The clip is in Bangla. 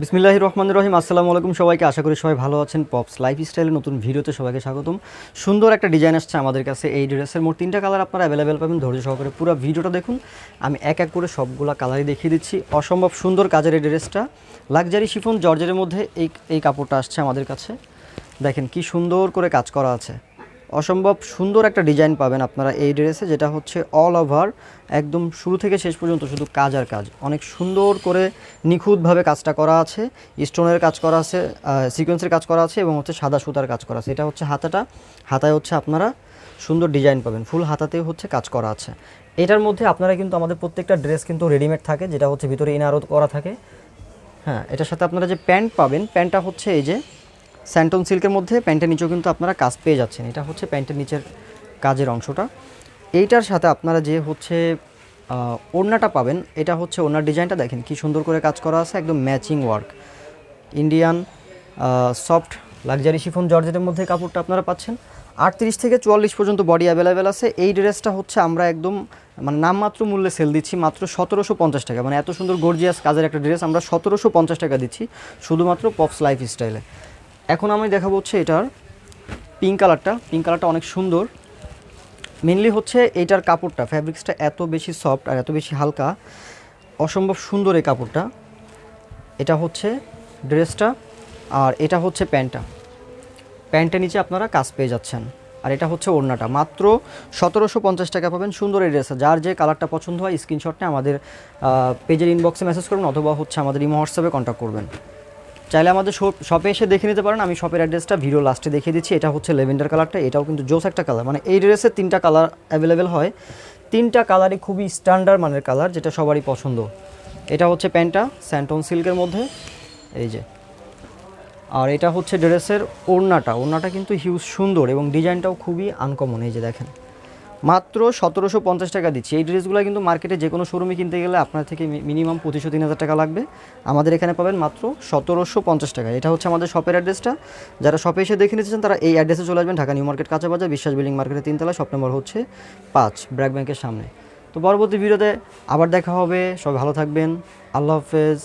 বিসমিল্লাহ রহমান রহিম, আসসালামু আলাইকুম সবাইকে। আশা করি সবাই ভালো আছেন। পপস লাইফ স্টাইলের নতুন ভিডিওতে সবাইকে স্বাগতম। সুন্দর একটা ডিজাইন আসছে আমাদের কাছে এই ড্রেসের। মোট তিনটা কালার আপনারা অ্যাভেলেবেল পাবেন। ধৈর্য সহকারে পুরো ভিডিওটা দেখুন। আমি এক এক করে সবগুলা কালারই দেখিয়ে দিচ্ছি। অসম্ভব সুন্দর কাজের এই ড্রেসটা। লাক্সারি শিফন জর্জের মধ্যে এই এই কাপড়টা আসছে আমাদের কাছে। দেখেন কি সুন্দর করে কাজ করা আছে। অসম্ভব সুন্দর একটা ডিজাইন পাবেন আপনারা এই ড্রেসে, যেটা হচ্ছে অল ওভার একদম শুরু থেকে শেষ পর্যন্ত শুধু কাজ আর কাজ। অনেক সুন্দর করে নিখুঁতভাবে কাজটা করা আছে স্টোনের কাজ করা আছে সিকোয়েন্সের কাজ করা আছে এবং হচ্ছে সাদা সুতার কাজ করা আছে। এটা হচ্ছে হাতাটা, হাতায় হচ্ছে আপনারা সুন্দর ডিজাইন পাবেন, ফুল হাতাতেও হচ্ছে কাজ করা আছে। এটার মধ্যে আপনারা কিন্তু আমাদের প্রত্যেকটা ড্রেস কিন্তু রেডিমেড থাকে, যেটা হচ্ছে ভিতরে ইনারও করা থাকে। হ্যাঁ এটার সাথে আপনারা যে প্যান্ট পাবেন, প্যান্টটা হচ্ছে এই যে স্যান্টন সিল্কের মধ্যে প্যান্টের নিচেও কিন্তু আপনারা কাজ পেয়ে যাচ্ছেন। এটা হচ্ছে প্যান্টের নিচের কাজের অংশটা। এইটার সাথে আপনারা যে হচ্ছে ওড়নাটা পাবেন, এটা হচ্ছে ওড়নার ডিজাইনটা দেখেন কি সুন্দর করে কাজ করা আছে, একদম matching work. Indian soft luxury chiffon জর্জেটের মধ্যে কাপড়টা আপনারা পাচ্ছেন। আটত্রিশ থেকে চুয়াল্লিশ পর্যন্ত বডি অ্যাভেলেবেল আছে। এই ড্রেসটা হচ্ছে আমরা একদম মানে নামমাত্র মূল্যে সেল দিচ্ছি মাত্র সতেরোশো পঞ্চাশ টাকা। মানে এত সুন্দর গর্জিয়াস কাজের একটা ড্রেস আমরা সতেরোশো পঞ্চাশ টাকা দিচ্ছি, শুধুমাত্র পপস লাইফ স্টাইলে এখন আমি দেখাবো হচ্ছে এটার পিঙ্ক কালারটা পিঙ্ক কালারটা অনেক সুন্দর। মেনলি হচ্ছে এটার কাপড়টা ফ্যাব্রিক্সটা এত বেশি সফট আর এত বেশি হালকা। অসম্ভব সুন্দর এই কাপড়টা। এটা হচ্ছে ড্রেসটা আর এটা হচ্ছে প্যান্টটা। প্যান্টের নিচে আপনারা কাজ পেয়ে যাচ্ছেন। আর এটা হচ্ছে ওড়নাটা। মাত্র সতেরোশো পঞ্চাশ টাকা পাবেন সুন্দর এই ড্রেসটা যার যে কালারটা পছন্দ হয় স্ক্রিনশটটা আমাদের পেজের ইনবক্সে মেসেজ করবেন অথবা হচ্ছে আমাদের ইমো হোয়াটসঅ্যাপে কন্ট্যাক্ট করবেন। চাইলে আমাদের শপ- এসে দেখে নিতে পারেন। আমি শপের অ্যাড্রেসটা ভিডিও লাস্টে দেখিয়ে দিচ্ছি। এটা হচ্ছে লেভেন্ডার কালারটা এটাও কিন্তু জোস একটা কালার মানে এই ড্রেসের তিনটা কালার অ্যাভেলেবেল হয়। তিনটা কালারই খুবই স্ট্যান্ডার্ড মানের কালার যেটা সবারই পছন্দ। এটা হচ্ছে প্যান্টটা স্যান্টন সিল্কের মধ্যে। এই যে। আর এটা হচ্ছে ড্রেসের ওড়নাটা। ওড়নাটা কিন্তু হিউজ সুন্দর এবং ডিজাইনটাও খুবই আনকমন এই যে দেখেন। মাত্র সতেরোশো পঞ্চাশ টাকা দিচ্ছি। এই ড্রেসগুলো কিন্তু মার্কেটে যে কোনো শোরুমে কিনতে গেলে আপনার থেকে মিনিমাম পঁচিশশো তিন হাজার টাকা লাগবে। আমাদের এখানে পাবেন মাত্র সতেরোশো পঞ্চাশ টাকা। এটা হচ্ছে আমাদের শপের অ্যাড্রেসটা যারা শপে এসে দেখে নিতে চান, তারা এই অ্যাড্রেসে চলে আসবেন ঢাকা নিউ মার্কেট কাঁচা বাজার, বিশ্বাস বিল্ডিং মার্কেটের তিনতলা শপ নম্বর হচ্ছে পাঁচ, ব্র্যাক ব্যাংকের সামনে। তো পরবর্তী ভিডিওতে আবার দেখা হবে। সবাই ভালো থাকবেন। আল্লাহ হাফেজ।